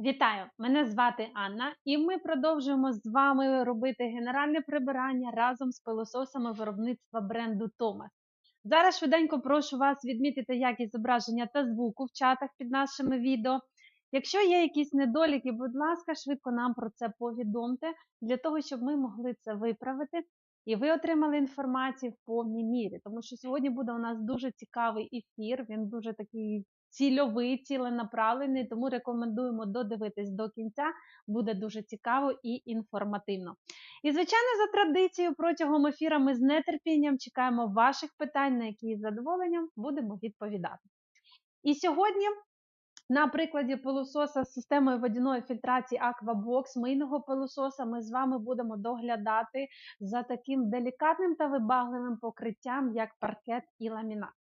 Вітаю! Мене звати Анна, і ми продовжуємо з вами робити генеральне прибирання разом з пилососами виробництва бренду Томас. Зараз швиденько прошу вас відмітити якість зображення та звуку в чатах під нашими відео. Якщо є якісь недоліки, будь ласка, швидко нам про це повідомте, для того, щоб ми могли це виправити і ви отримали інформацію в повній мірі. Тому що сьогодні буде у нас дуже цікавий ефір, він дуже такий цільовий, ціленаправлений, тому рекомендуємо додивитись до кінця, буде дуже цікаво і інформативно. І, звичайно, за традицією, протягом ефіра ми з нетерпінням чекаємо ваших питань, на які з задоволенням будемо відповідати. І сьогодні. На прикладі пилососа з системою водяної фільтрації Aquabox, мийного пилососа, ми з вами будемо доглядати за таким делікатним та вибагливим покриттям, як паркет і ламінат.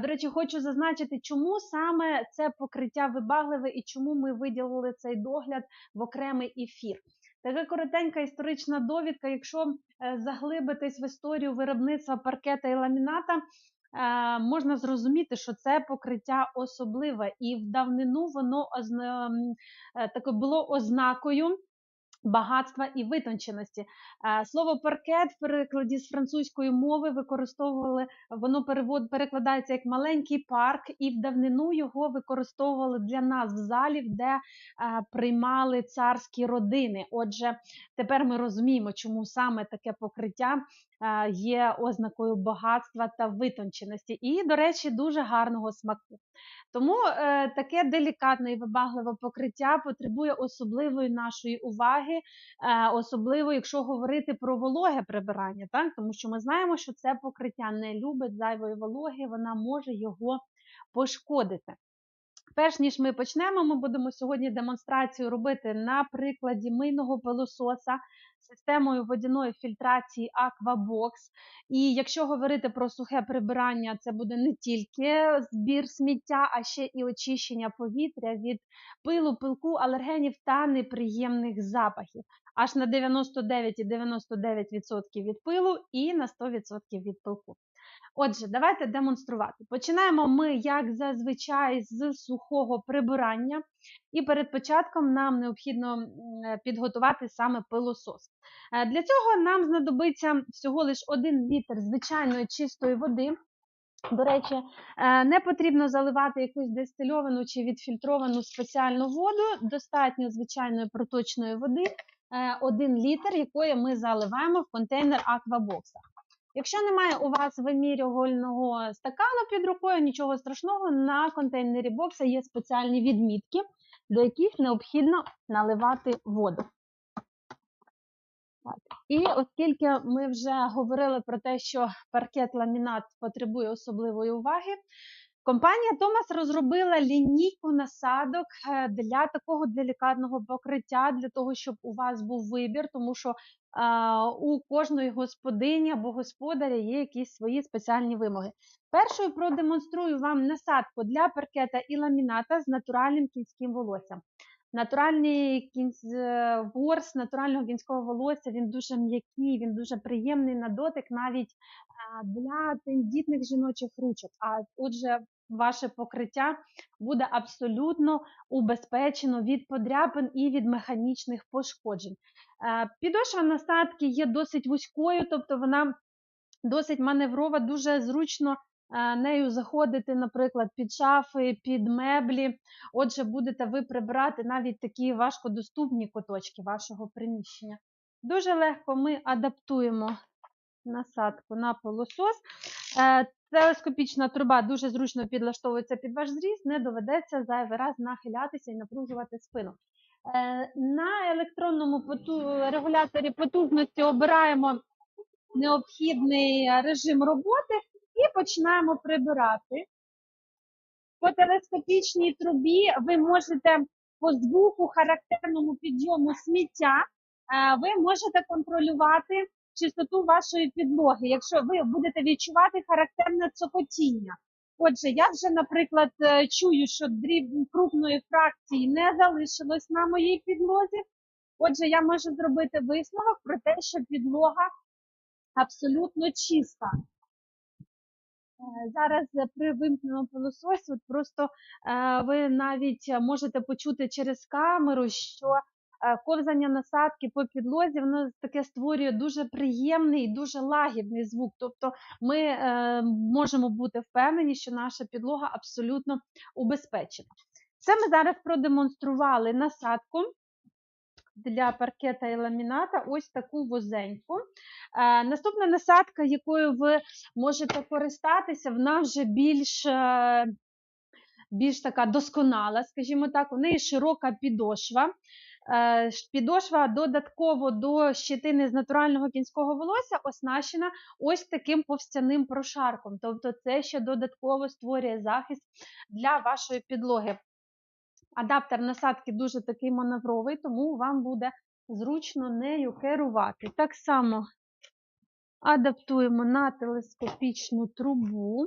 До речі, хочу зазначити, чому саме це покриття вибагливе і чому ми виділили цей догляд в окремий ефір. Така коротенька історична довідка. Якщо е, заглибитись в історію виробництва паркета і ламіната, е, можна зрозуміти, що це покриття особливе, і в давнину воно е, було ознакою багатства і витонченості. Е, слово паркет в перекладі з французької мови використовували, воно перевод перекладається як маленький парк, і в давнину його використовували для нас в залів, де е, приймали царські родини. Отже, тепер ми розуміємо, чому саме таке покриття є ознакою багатства та витонченості, і, до речі, дуже гарного смаку. Тому е, таке делікатне і вибагливе покриття потребує особливої нашої уваги, е, особливо, якщо говорити про вологе прибирання, так? тому що ми знаємо, що це покриття не любить зайвої вологи, вона може його пошкодити. Перш ніж ми почнемо, ми будемо сьогодні демонстрацію робити на прикладі мийного пилососа системою водяної фільтрації Aquabox. І якщо говорити про сухе прибирання, це буде не тільки збір сміття, а ще і очищення повітря від пилу, пилку, алергенів та неприємних запахів. Аж на 99,99% від пилу і на 100% від пилку. Отже, давайте демонструвати. Починаємо ми, як зазвичай, з сухого прибирання, і перед початком нам необхідно підготувати саме пилосос. Е, для цього нам знадобиться всього лише 1 літр звичайної чистої води. До речі, е, не потрібно заливати якусь дистильовану чи відфільтровану спеціальну воду, достатньо звичайної проточної води, 1 е, літр, якої ми заливаємо в контейнер аквабокса. Якщо немає у вас вимірювального стакану під рукою, нічого страшного, на контейнері бокса є спеціальні відмітки, до яких необхідно наливати воду. Так. І оскільки ми вже говорили про те, що паркет ламінат потребує особливої уваги, Компанія Томас розробила лінійку насадок е, для такого делікатного покриття, для того, щоб у вас був вибір, тому що а, у кожної господині або господаря є якісь свої спеціальні вимоги. Першою продемонструю вам насадку для паркета і ламіната з натуральним кінським волоссям. Натуральний кінць, е, ворс натурального кінського волосся, він дуже м'який, він дуже приємний на дотик навіть для тендітних жіночих ручок. А отже, ваше покриття буде абсолютно убезпечено від подряпин і від механічних пошкоджень. Е, підошва насадки є досить вузькою, тобто вона досить маневрова, дуже зручно. Е, нею заходити, наприклад, під шафи, під меблі. Отже, будете ви прибирати навіть такі важкодоступні куточки вашого приміщення. Дуже легко ми адаптуємо насадку на пилосос. Е, телескопічна труба дуже зручно підлаштовується під ваш зріст, не доведеться зайвий раз нахилятися і напружувати спину. Е, на електронному регуляторі потужності обираємо необхідний режим роботи і починаємо прибирати. По телескопічній трубі ви можете по звуку характерному підйому сміття, е, ви можете контролювати чистоту вашої підлоги, якщо ви будете відчувати характерне цокотіння. Отже, я вже, наприклад, е, чую, що дріб крупної фракції не залишилось на моїй підлозі. Отже, я можу зробити висновок про те, що підлога абсолютно чиста. Е, Зараз е, при вимкненому пилососі просто е, ви навіть можете почути через камеру, що ковзання насадки по підлозі воно таке створює дуже приємний і дуже лагідний звук. Тобто ми можемо бути впевнені, що наша підлога абсолютно убезпечена. Це ми зараз продемонстрували насадку для паркета і ламіната, ось таку вузеньку. Е, наступна насадка, якою ви можете користатися, вона вже більш, е, більш така досконала, скажімо так, у неї широка підошва. Е, Підошва додатково до щитини з натурального кінського волосся оснащена ось таким повстяним прошарком. Тобто це ще додатково створює захист для вашої підлоги. Адаптер насадки дуже такий маневровий, тому вам буде зручно нею керувати. Так само адаптуємо на телескопічну трубу.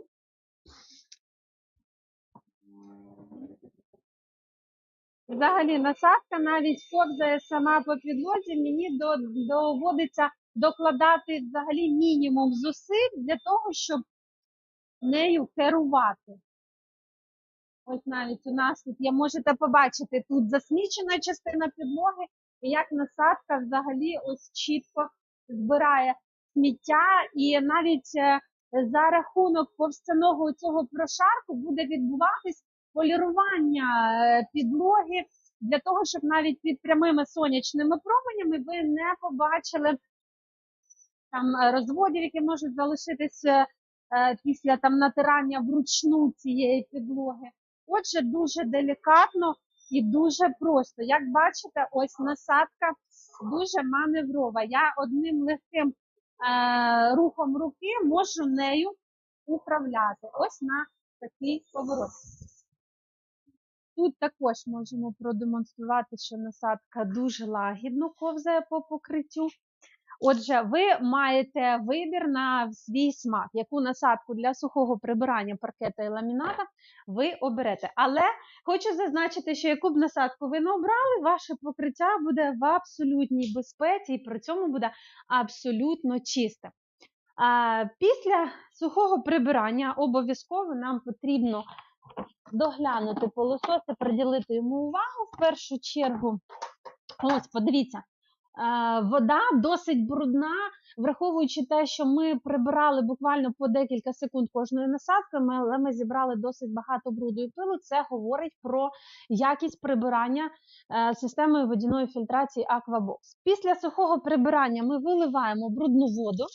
Взагалі, насадка навіть ковзає сама по підлозі, мені доводиться докладати взагалі мінімум зусиль для того, щоб нею керувати. Ось навіть у нас тут є, можете побачити, тут засмічена частина підлоги, і як насадка взагалі ось чітко збирає сміття, і навіть е, за рахунок повстяного цього прошарку буде відбуватись полірування е, підлоги. Для того, щоб навіть під прямими сонячними променями ви не побачили там е, розводів, які можуть залишитися після там натирання вручну цієї підлоги. Отже, дуже делікатно і дуже просто. Як бачите, ось насадка дуже маневрова. Я одним легким е, рухом руки можу нею управляти. Ось на такий поворот. Тут також можемо продемонструвати, що насадка дуже лагідно ковзає по покриттю. Отже, ви маєте вибір на свій смак, яку насадку для сухого прибирання паркета і ламіната ви оберете. Але хочу зазначити, що яку б насадку ви не обрали, ваше покриття буде в абсолютній безпеці і при цьому буде абсолютно чисте. Після сухого прибирання обов'язково нам потрібно доглянути пилосос і приділити йому увагу. В першу чергу, ось подивіться, вода досить брудна, враховуючи те, що ми прибирали буквально по декілька секунд кожною насадкою, ми- але ми зібрали досить багато бруду і пилу. Це говорить про якість прибирання е, системою водяної фільтрації Aquabox. Після сухого прибирання ми виливаємо брудну воду.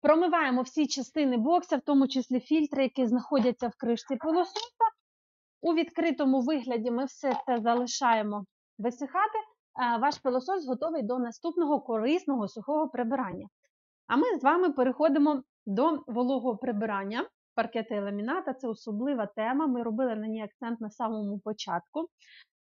Промиваємо всі частини бокса, в тому числі фільтри, які знаходяться в кришці пилососа. У відкритому вигляді ми все це залишаємо висихати. Ваш пилосос готовий до наступного корисного сухого прибирання. А ми з вами переходимо до вологого прибирання. Паркети і ламіната це особлива тема. Ми робили на ній акцент на самому початку.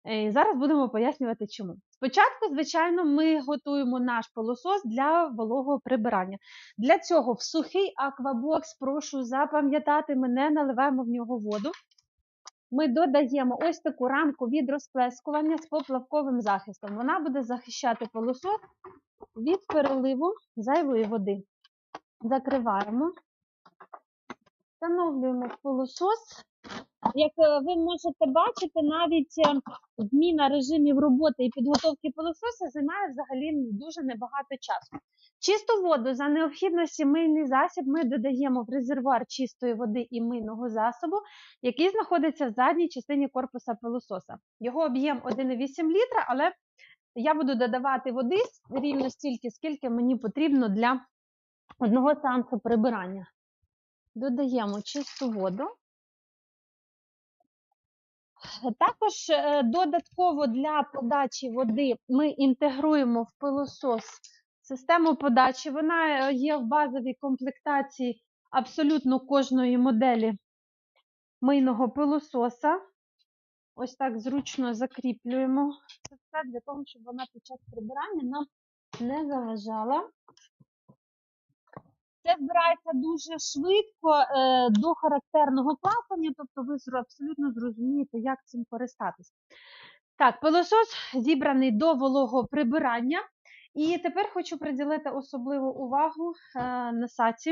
Е, І зараз будемо пояснювати, чому. Спочатку, звичайно, ми готуємо наш пилосос для вологого прибирання. Для цього в сухий аквабокс, прошу запам'ятати, ми не наливаємо в нього воду. Ми додаємо ось таку рамку від розплескування з поплавковим захистом. Вона буде захищати полосу від переливу зайвої води. Закриваємо, встановлюємо в пилосос. Як е, ви можете бачити, навіть е, зміна режимів роботи і підготовки пилососа займає взагалі дуже небагато часу. Чисту воду за необхідності мийний засіб ми додаємо в резервуар чистої води і мийного засобу, який знаходиться в задній частині корпуса пилососа. Його об'єм 1,8 літра, але я буду додавати води рівно стільки, скільки мені потрібно для одного сеансу прибирання. Додаємо чисту воду. Також е, додатково для подачі води ми інтегруємо в пилосос систему подачі. Вона е, є в базовій комплектації абсолютно кожної моделі мийного пилососа. Ось так зручно закріплюємо це все для того, щоб вона під час прибирання нам не заважала. Це збирається дуже швидко е, до характерного клапання, тобто ви абсолютно зрозумієте, як цим користатись. Так, пилосос зібраний до вологого прибирання. І тепер хочу приділити особливу увагу е, насадці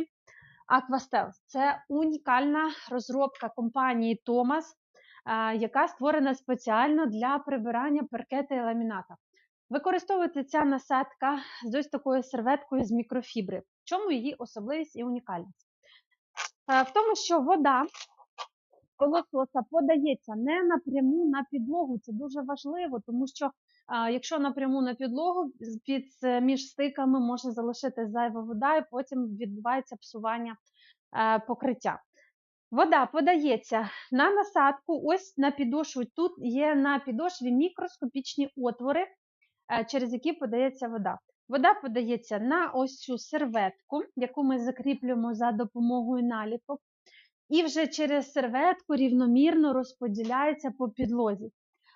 Aquastels – це унікальна розробка компанії Thomas, е, яка створена спеціально для прибирання паркета і ламіната. Використовується ця насадка з ось такою серветкою з мікрофібри. В чому її особливість і унікальність? Е, В тому, що вода пилососа подається не напряму на підлогу. Це дуже важливо, тому що якщо напряму на підлогу, під е, між стиками може залишити зайва вода, і потім відбувається псування е, покриття. Вода подається на насадку, ось на підошву. Тут є на підошві мікроскопічні отвори, е, через які подається вода. Вода подається на ось цю серветку, яку ми закріплюємо за допомогою наліпок, і вже через серветку рівномірно розподіляється по підлозі.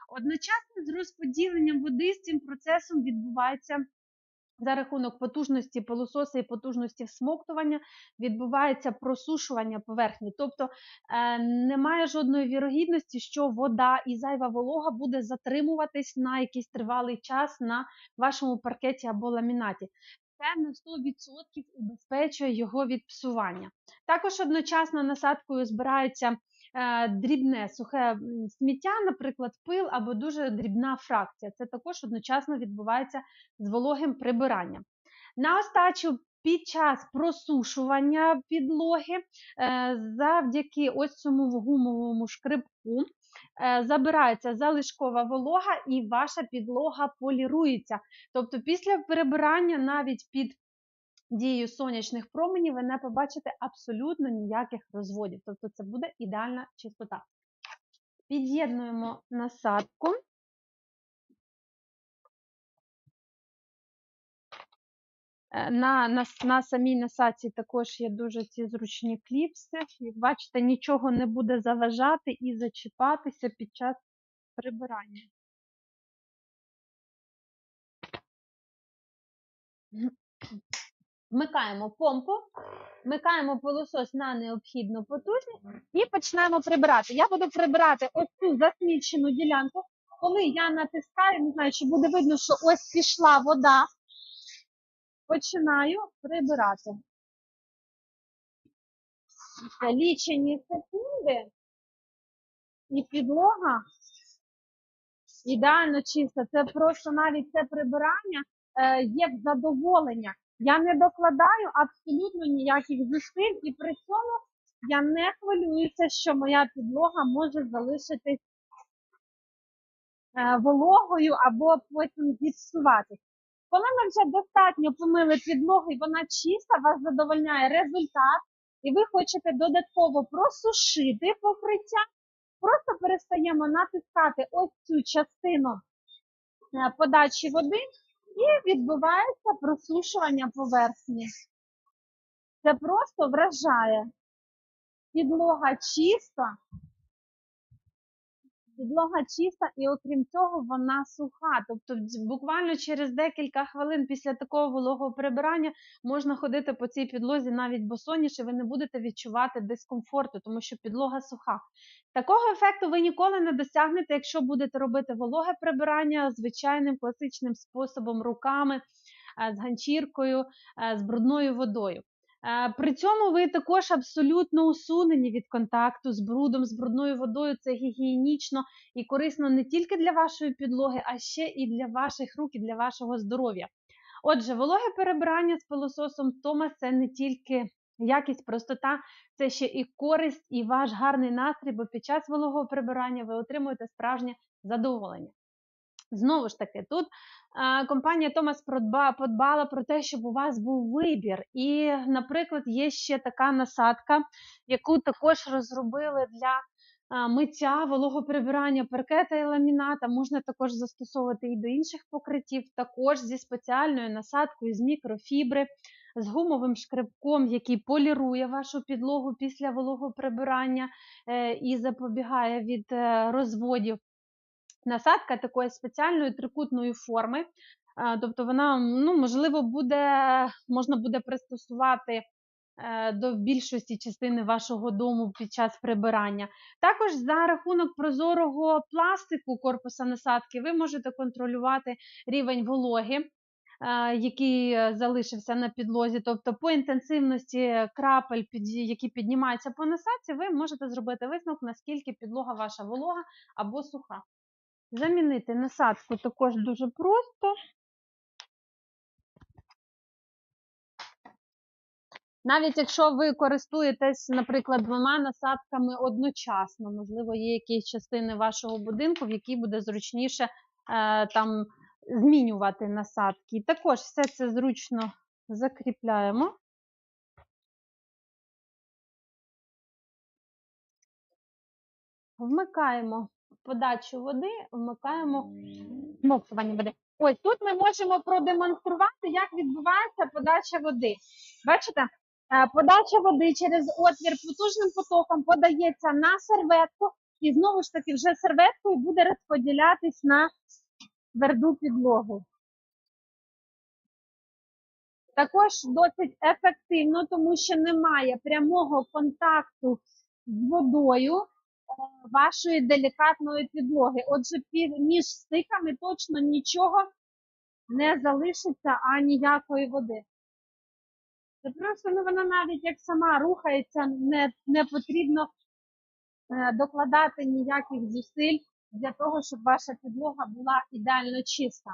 Одночасно з розподіленням води з цим процесом відбувається за рахунок потужності пилососа і потужності всмоктування відбувається просушування поверхні. Тобто е, немає жодної вірогідності, що вода і зайва волога буде затримуватись на якийсь тривалий час на вашому паркеті або ламінаті. Це на 100% убезпечує його від псування. Також одночасно насадкою збирається дрібне сухе сміття, наприклад, пил або дуже дрібна фракція. Це також одночасно відбувається з вологим прибиранням. На остачу під час просушування підлоги е, завдяки ось цьому гумовому шкребку е, забирається залишкова волога і ваша підлога полірується. Тобто після перебирання навіть під дією сонячних променів ви не побачите абсолютно ніяких розводів. Тобто це буде ідеальна чистота. Під'єднуємо насадку. Е, На, на, на самій насадці також є дуже ці зручні кліпси. Як бачите, нічого не буде заважати і зачіпатися під час прибирання. Вмикаємо помпу, вмикаємо пилосос на необхідну потужність і починаємо прибирати. Я буду прибирати ось цю засмічену ділянку. Коли я натискаю, не знаю, чи буде видно, що ось пішла вода, починаю прибирати. Це лічені секунди, і підлога ідеально чиста. Це просто навіть це прибирання е, є задоволення. Я не докладаю абсолютно ніяких зусиль, і при цьому я не хвилююся, що моя підлога може залишитись е, вологою або потім зіпсуватись. Коли ми вже достатньо помили підлогу і вона чиста, вас задовольняє результат, і ви хочете додатково просушити покриття, просто перестаємо натискати ось цю частину е, подачі води і відбувається просушування поверхні. Це просто вражає. Підлога чиста, Підлога чиста і окрім цього вона суха. Тобто буквально через декілька хвилин після такого вологого прибирання можна ходити по цій підлозі навіть босоніж, і ви не будете відчувати дискомфорту, тому що підлога суха. Такого ефекту ви ніколи не досягнете, якщо будете робити вологе прибирання звичайним класичним способом руками, е, з ганчіркою, е, з брудною водою. Е, При цьому ви також абсолютно усунені від контакту з брудом, з брудною водою. Це гігієнічно і корисно не тільки для вашої підлоги, а ще і для ваших рук, і для вашого здоров'я. Отже, вологе перебирання з пилососом Тома це не тільки якість, простота, це ще і користь, і ваш гарний настрій, бо під час вологого прибирання ви отримуєте справжнє задоволення. Знову ж таки, тут компанія Томас подбала про те, щоб у вас був вибір. І, наприклад, є ще така насадка, яку також розробили для миття, вологоприбирання паркета і ламіната. Можна також застосовувати і до інших покриттів, також зі спеціальною насадкою з мікрофібри, з гумовим шкребком, який полірує вашу підлогу після вологоприбирання е, і запобігає від е, розводів насадка такої спеціальної трикутної форми. Е, Тобто вона, ну, можливо, буде, можна буде пристосувати е, до більшості частини вашого дому під час прибирання. Також за рахунок прозорого пластику корпуса насадки ви можете контролювати рівень вологи. е, який залишився на підлозі, тобто по інтенсивності крапель, які піднімаються по насадці, ви можете зробити висновок, наскільки підлога ваша волога або суха. Замінити насадку також дуже просто. Навіть якщо ви користуєтесь, наприклад, двома насадками одночасно, можливо, є якісь частини вашого будинку, в якій буде зручніше е, там змінювати насадки. Також все це зручно закріпляємо. Вмикаємо подачу води, вмикаємо смоктування води. Ось тут ми можемо продемонструвати, як відбувається подача води. Бачите? Е, Подача води через отвір потужним потоком подається на серветку, і знову ж таки вже серветкою буде розподілятись на тверду підлогу. Також досить ефективно, тому що немає прямого контакту з водою вашої делікатної підлоги. Отже, між стиками точно нічого не залишиться аніякої води. Це просто ну, вона навіть як сама рухається, не, не потрібно е, докладати ніяких зусиль для того, щоб ваша підлога була ідеально чиста.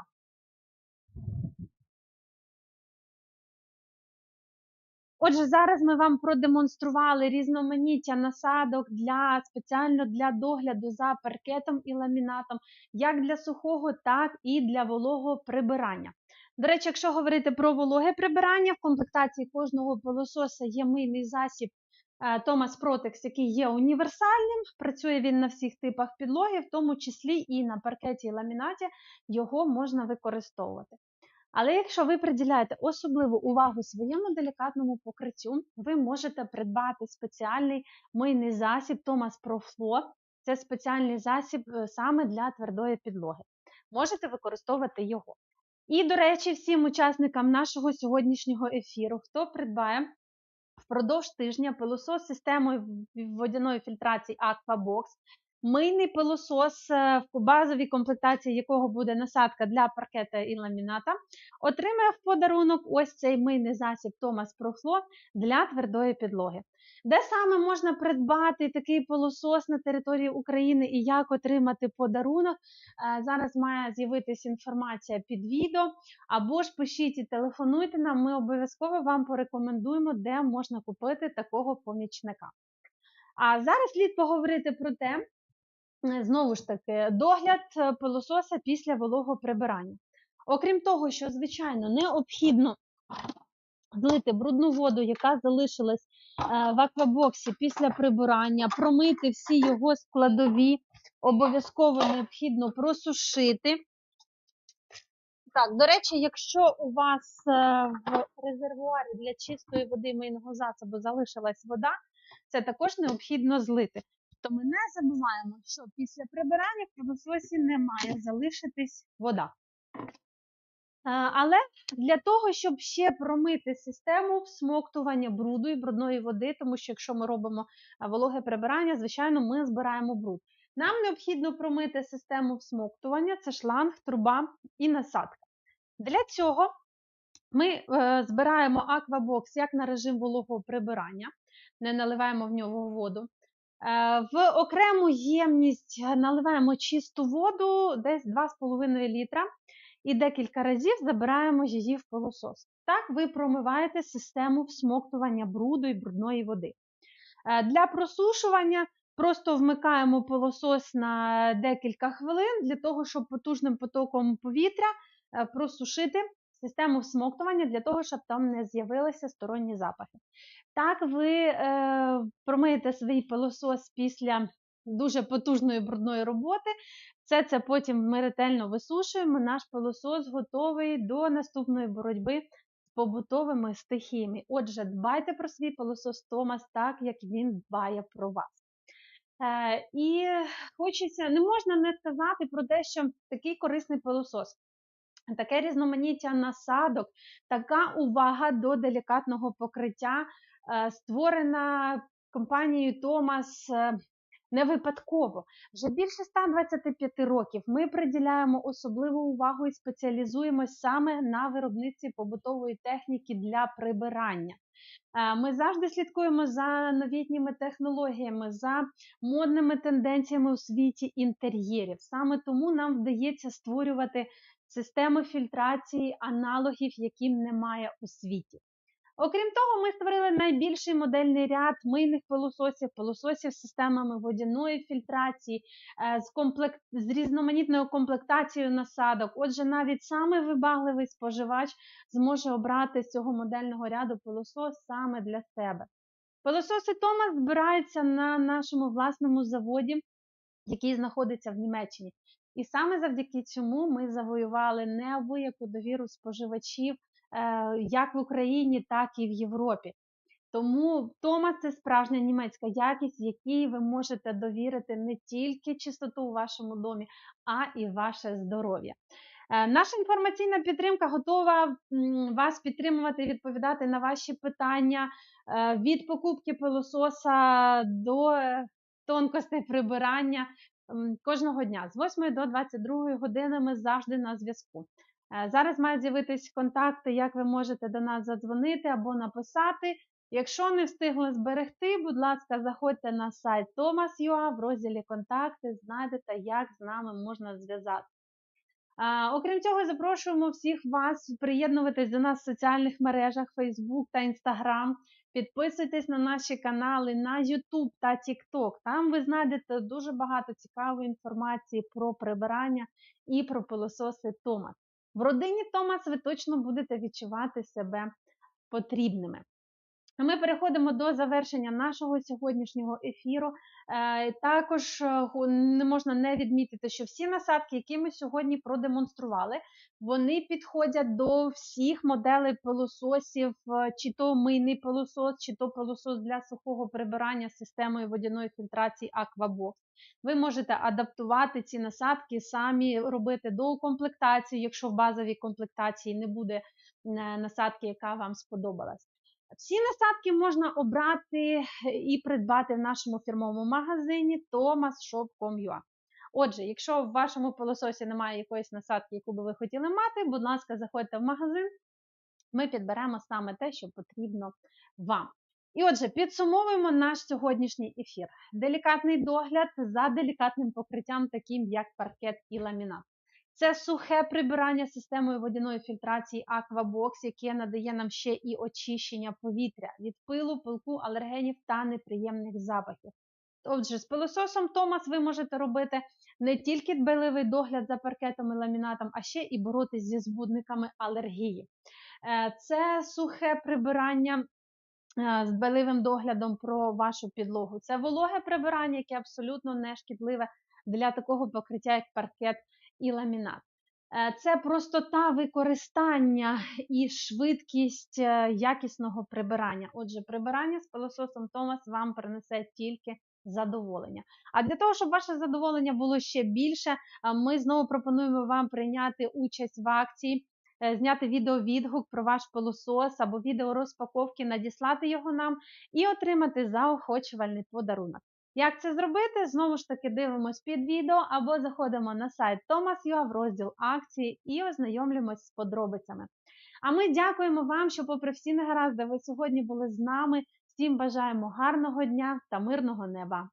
Отже, зараз ми вам продемонстрували різноманіття насадок для спеціально для догляду за паркетом і ламінатом, як для сухого, так і для вологого прибирання. До речі, якщо говорити про вологе прибирання, в комплектації кожного пилососа є мийний засіб е, Thomas Protex, який є універсальним. Працює він на всіх типах підлоги, в тому числі і на паркеті і ламінаті його можна використовувати. Але якщо ви приділяєте особливу увагу своєму делікатному покриттю, ви можете придбати спеціальний мийний засіб Pro Flow. Це спеціальний засіб е, саме для твердої підлоги. Можете використовувати його. І, до речі, всім учасникам нашого сьогоднішнього ефіру, хто придбає впродовж тижня пилосос системою водяної фільтрації Aquabox, мийний пилосос, е, в базовій комплектації якого буде насадка для паркета і ламіната, отримає в подарунок ось цей мийний засіб Pro Flow для твердої підлоги. Де саме можна придбати такий пилосос на території України і як отримати подарунок? Е, Зараз має з'явитися інформація під відео, або ж пишіть і телефонуйте нам, ми обов'язково вам порекомендуємо, де можна купити такого помічника. А зараз слід поговорити про те, знову ж таки, догляд е, пилососа після вологого прибирання. Окрім того, що, звичайно, необхідно злити брудну воду, яка залишилась е, в аквабоксі після прибирання, промити всі його складові, обов'язково необхідно просушити. Так, до речі, якщо у вас е, в резервуарі для чистої води мийного засобу залишилась вода, це також необхідно злити. То ми не забуваємо, що після прибирання в пилососі не має залишитись вода. Е, Але для того, щоб ще промити систему всмоктування бруду і брудної води, тому що якщо ми робимо е, вологе прибирання, звичайно, ми збираємо бруд. Нам необхідно промити систему всмоктування, це шланг, труба і насадка. Для цього ми е, збираємо аквабокс як на режим вологого прибирання, не наливаємо в нього воду. Е, в окрему ємність наливаємо чисту воду, десь 2,5 літра, і декілька разів забираємо її в пилосос. Так ви промиваєте систему всмоктування бруду і брудної води. Е, Для просушування просто вмикаємо пилосос на декілька хвилин для того, щоб потужним потоком повітря е, просушити систему всмоктування для того, щоб там не з'явилися сторонні запахи. Так, ви е, промиєте свій пилосос після дуже потужної брудної роботи. Все це потім ми ретельно висушуємо. Наш пилосос готовий до наступної боротьби з побутовими стихіями. Отже, дбайте про свій пилосос Томас так, як він дбає про вас. Е, і хочеться, не можна не сказати про те, що такий корисний пилосос, таке різноманіття насадок, така увага до делікатного покриття, е, створена компанією Томас не випадково. Вже більше 125 років ми приділяємо особливу увагу і спеціалізуємось саме на виробництві побутової техніки для прибирання. Е, Ми завжди слідкуємо за новітніми технологіями, за модними тенденціями у світі інтер'єрів. Саме тому нам вдається створювати системи фільтрації аналогів, яким немає у світі. Окрім того, ми створили найбільший модельний ряд мийних пилососів, пилососів з системами водяної фільтрації, е, з, комплект... з різноманітною комплектацією насадок. Отже, навіть самий вибагливий споживач зможе обрати з цього модельного ряду пилосос саме для себе. Пилососи Томас збираються на нашому власному заводі, який знаходиться в Німеччині. І саме завдяки цьому ми завоювали неабияку довіру споживачів е, як в Україні, так і в Європі. Тому Томас це справжня німецька якість, якій ви можете довірити не тільки чистоту у вашому домі, а і ваше здоров'я. Е, Наша інформаційна підтримка готова вас підтримувати і відповідати на ваші питання е, від покупки пилососа до тонкостей прибирання кожного дня з 8 до 22 години ми завжди на зв'язку. Е, Зараз мають з'явитись контакти, як ви можете до нас задзвонити або написати. Якщо не встигли зберегти, будь ласка, заходьте на сайт Thomas.ua в розділі Контакти, знайдете, як з нами можна зв'язати. Окрім цього, запрошуємо всіх вас приєднуватись до нас в соціальних мережах Facebook та Instagram. Підписуйтесь на наші канали на YouTube та TikTok. Там ви знайдете дуже багато цікавої інформації про прибирання і про пилососи Томас. В родині Томас ви точно будете відчувати себе потрібними. А Ми переходимо до завершення нашого сьогоднішнього ефіру. Е, Також е, не можна не відмітити, що всі насадки, які ми сьогодні продемонстрували, вони підходять до всіх моделей пилососів, е, чи то мийний пилосос, чи то пилосос для сухого прибирання системою водяної фільтрації Aquabox. Ви можете адаптувати ці насадки, самі робити доукомплектацію, якщо в базовій комплектації не буде насадки, яка вам сподобалась. Всі насадки можна обрати і придбати в нашому фірмовому магазині thomasshop.com.ua. Отже, якщо в вашому пилососі немає якоїсь насадки, яку би ви хотіли мати, будь ласка, заходьте в магазин, ми підберемо саме те, що потрібно вам. І отже, підсумовуємо наш сьогоднішній ефір. Делікатний догляд за делікатним покриттям, таким як паркет і ламінат. Це сухе прибирання системою водяної фільтрації Aquabox, яке надає нам ще і очищення повітря від пилу, пилку, алергенів та неприємних запахів. Отже, з пилососом Томас ви можете робити не тільки дбайливий догляд за паркетом і ламінатом, а ще і боротись зі збудниками алергії. Е, Це сухе прибирання е, з дбайливим доглядом про вашу підлогу. Це вологе прибирання, яке абсолютно не шкідливе для такого покриття, як паркет і ламінат. Е, Це простота використання і швидкість е, якісного прибирання. Отже, прибирання з пилососом Томас вам принесе тільки задоволення. А для того, щоб ваше задоволення було ще більше, е, ми знову пропонуємо вам прийняти участь в акції, зняти відеовідгук про ваш пилосос або відео розпаковки, надіслати його нам і отримати заохочувальний подарунок. Як це зробити? Знову ж таки дивимось під відео або заходимо на сайт Thomas.ua в розділ акції і ознайомлюємось з подробицями. А ми дякуємо вам, що, попри всі негаразди, ви сьогодні були з нами. Всім бажаємо гарного дня та мирного неба!